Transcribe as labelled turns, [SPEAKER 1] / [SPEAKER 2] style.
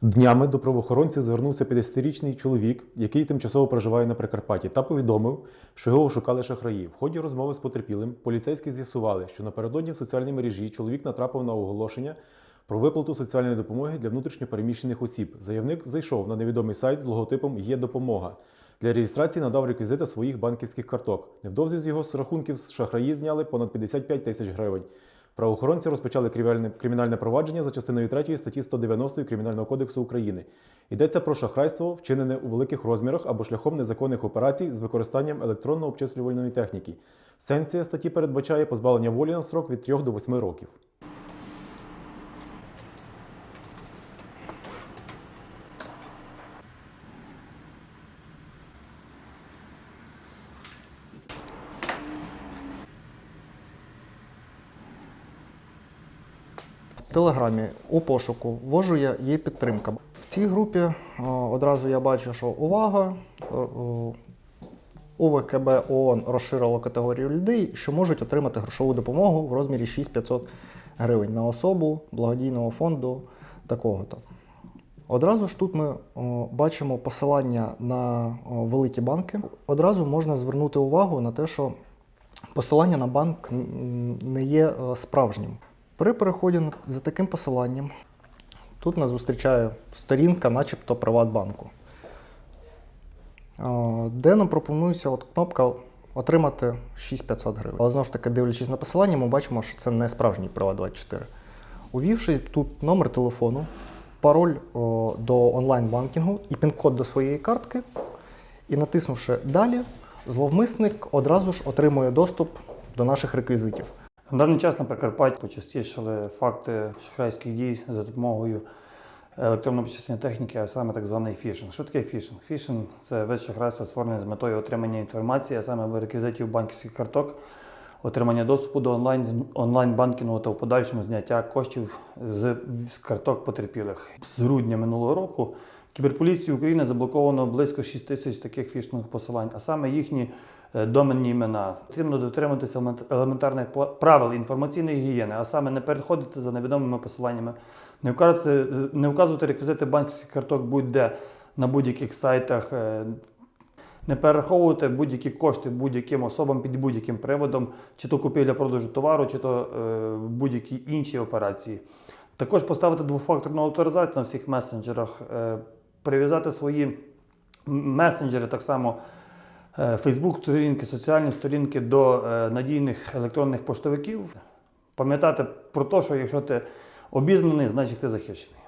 [SPEAKER 1] Днями до правоохоронців звернувся 50-річний чоловік, який тимчасово проживає на Прикарпатті, та повідомив, що його ошукали шахраї. В ході розмови з потерпілим поліцейські з'ясували, що напередодні в соціальній мережі чоловік натрапив на оголошення про виплату соціальної допомоги для внутрішньопереміщених осіб. Заявник зайшов на невідомий сайт з логотипом Є допомога. Для реєстрації надав реквізити своїх банківських карток. Невдовзі з його з рахунків шахраї зняли понад 55 тисяч гривень. Правоохоронці розпочали кримінальне, провадження за частиною 3 статті 190 Кримінального кодексу України. Йдеться про шахрайство, вчинене у великих розмірах або шляхом незаконних операцій з використанням електронно-обчислювальної техніки. Сенція статті передбачає позбавлення волі на срок від 3 до 8 років.
[SPEAKER 2] Телеграмі у пошуку ввожу я є підтримка. В цій групі е, одразу я бачу, що увага. е, е, УВКБ ООН розширило категорію людей, що можуть отримати грошову допомогу в розмірі 6500 гривень на особу благодійного фонду такого-то. Одразу ж тут ми о, бачимо посилання на о, великі банки. Одразу можна звернути увагу на те, що посилання на банк не є справжнім. При переході за таким посиланням тут нас зустрічає сторінка, начебто Приватбанку, де нам пропонується от кнопка отримати 6500 гривень. Але знову ж таки, дивлячись на посилання, ми бачимо, що це не справжній Приват24. Увівши тут номер телефону, пароль о, до онлайн-банкінгу і пін-код до своєї картки, і натиснувши далі, зловмисник одразу ж отримує доступ до наших реквізитів.
[SPEAKER 3] На даний час на Прикарпатті почастішали факти шахрайських дій за допомогою електронно-обчисленої техніки, а саме так званий фішинг. Що таке фішинг? Фішинг це вид шахрайства створений з метою отримання інформації, а саме реквізитів банківських карток, отримання доступу до онлайн, онлайн-банкінгу та в подальшому зняття коштів з, з карток потерпілих. З грудня минулого року кіберполіції України заблоковано близько 6 тисяч таких фішингових посилань, а саме їхні е, доменні імена. Потрібно дотримуватися елементарних правил інформаційної гігієни, а саме не переходити за невідомими посиланнями, не вказувати, не вказувати реквізити банківських карток будь-де на будь-яких сайтах. е, Не перераховувати будь-які кошти будь-яким особам під будь-яким приводом, чи то купівля продажу товару, чи то е, будь-які інші операції. Також поставити двофакторну авторизацію на всіх месенджерах, е, прив'язати свої месенджери так само. Фейсбук сторінки, соціальні сторінки до е, надійних електронних поштовиків. Пам'ятати про те, що якщо ти обізнаний, значить ти захищений.